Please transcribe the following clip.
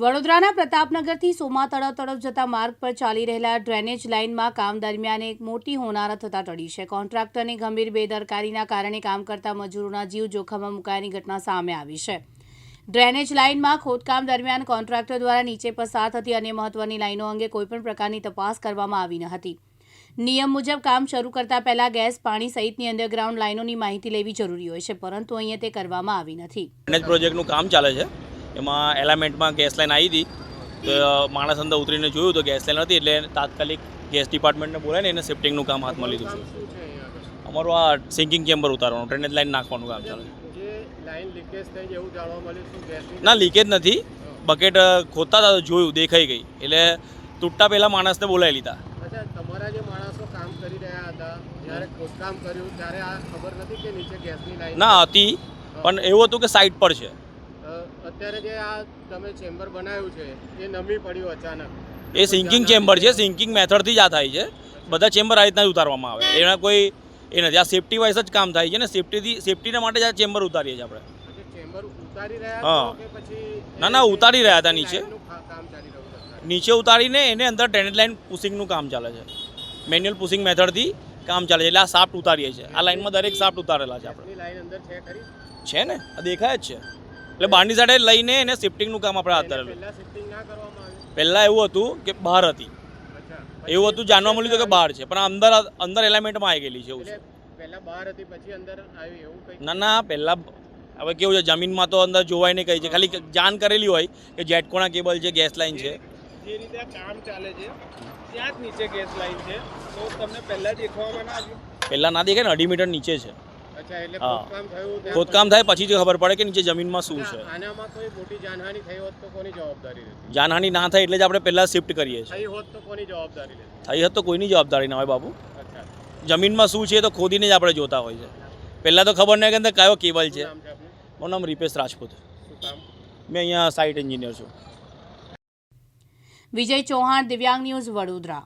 વડોદરાના પ્રતાપનગરથી સોમા તળાવ તરફ જતા માર્ગ પર ચાલી રહેલા ડ્રેનેજ લાઇનમાં કામ દરમિયાન એક મોટી હોનારત થતા ટળી છે. કોન્ટ્રાક્ટરની ગંભીર બેદરકારીના કારણે કામ કરતા મજૂરોના જીવ જોખમમાં મુકાયાની ઘટના સામે આવી છે. ડ્રેનેજ લાઇનમાં ખોદકામ દરમિયાન કોન્ટ્રાક્ટર દ્વારા નીચે પસાર થતી અન્ય મહત્વની લાઇનો અંગે કોઈપણ પ્રકારની તપાસ કરવામાં આવી ન હતી નિયમ મુજબ કામ શરૂ કરતા પહેલા ગેસ, પાણી સહિતની અંડરગ્રાઉન્ડ લાઇનોની માહિતી લેવી જરૂરી હોય છે, પરંતુ અહીંયા તે કરવામાં આવી નથી. ડ્રેનેજ પ્રોજેક્ટનું કામ ચાલે છે. એમાં એલામેન્ટમાં ગેસ લાઈન આવી હતી. તો માણસ અંદર ઉતરીને જોયું તો ગેસ લાઇન હતી એટલે તાત્કાલિક ગેસ ડિપાર્ટમેન્ટને બોલાવીને એને સેફ્ટિંગનું કામ હાથમાં લીધું છે. અમારું આ સિંકિંગ ચેમ્બર ઉતારવાનું ડ્રેનેજ લાઈન નાખવાનું કામ ચાલે. ના લીકેજ નથી. બકેટ ખોદતા હતા જોયું દેખાઈ ગઈ. એટલે તૂટતા પહેલાં માણસને બોલાવી લીધા. તમારા જે માણસો કામ કરી રહ્યા હતા જ્યારે ખોદકામ કર્યું ત્યારે આ ખબર નથી કે નીચે ગેસની લાઈન ના હતી. પણ એવું હતું કે સાઈડ પર છે. અત્યારે જે આ તમે ચેમ્બર બનાવ્યું છે એ નમી પડ્યું અચાનક. એ સિંકિંગ ચેમ્બર છે સિંકિંગ મેથડથી જ આ થાય છે. બધા ચેમ્બર આ રીતના જ ઉતારવામાં આવે. એના કોઈ એ નથી. આ સેફટી વાઇઝ જ કામ થાય છે ને. સેફટીથી સેફટીના માટે જ આ ચેમ્બર ઉતારીએ છીએ આપણે. હા. ના, ના, ઉતારી રહ્યા હતા નીચે. નીચે ઉતારીને એને અંદર ડ્રેનેજ લાઇન પુશિંગનું કામ ચાલે છે. મેન્યુઅલ પુશિંગ મેથડથી કામ ચાલે છે. એટલે આ સાફ્ટ ઉતારીએ છીએ. આ લાઇનમાં દરેક સાફ્ટ ઉતારેલા છે આપણે. છે ને? આ દેખાય જ છે. એટલે બહારની સાઈડે લઈને એને શિફ્ટિંગનું કામ આપણે હાથ ધરેલું. પહેલા એવું હતું કે બહાર હતી. એવું હતું જાણવા મળ્યું હતું કે બહાર છે પણ અંદર અંદર એલામેન્ટમાં આવી ગયેલી છે એવું છે. ના ના પહેલાં હવે કેવું છે જમીનમાં તો અંદર જોવાય નહીં કઈ છે ખાલી જાણ કરેલી હોય કે જેટકોણા કેબલ છે ગેસ લાઈન છે. જે રીતે આ કામ ચાલે છે ત્યાં જ નીચે ગેસ લાઈન છે. તો તમને પહેલા દેખવામાં ના આવ્યું? પહેલાં ના દેખાય ને અઢી મીટર નીચે છે. હા. ખોદકામ થયું ત્યાં ખોદકામ થાય પછી જ ખબર પડે કે નીચે જમીનમાં શું છે. આનામાં કોઈ મોટી જાનહાની થઈ હોત તો કોની જવાબદારી રહેતી? જાનહાની ના થાય એટલે જ આપણે પહેલાં શિફ્ટ કરીએ છીએ. થઈ હોત તો કોની જવાબદારી રહેતી? થઈ હોત તો કોઈની જવાબદારી ના હોય બાબુ. જમીનમાં શું છે તો ખોદીને જ આપણે જોતા હોય છે. પહેલાં તો ખબર નહીં કે અંદર કયો કેબલ છે. મારું નામ રિપેશ રાજપૂત. શું કામ? મેં અહીંયા સાઇટ એન્જિનિયર છું. વિજય ચૌહાણ દિવ્યાંગ ન્યૂઝ વડોદરા.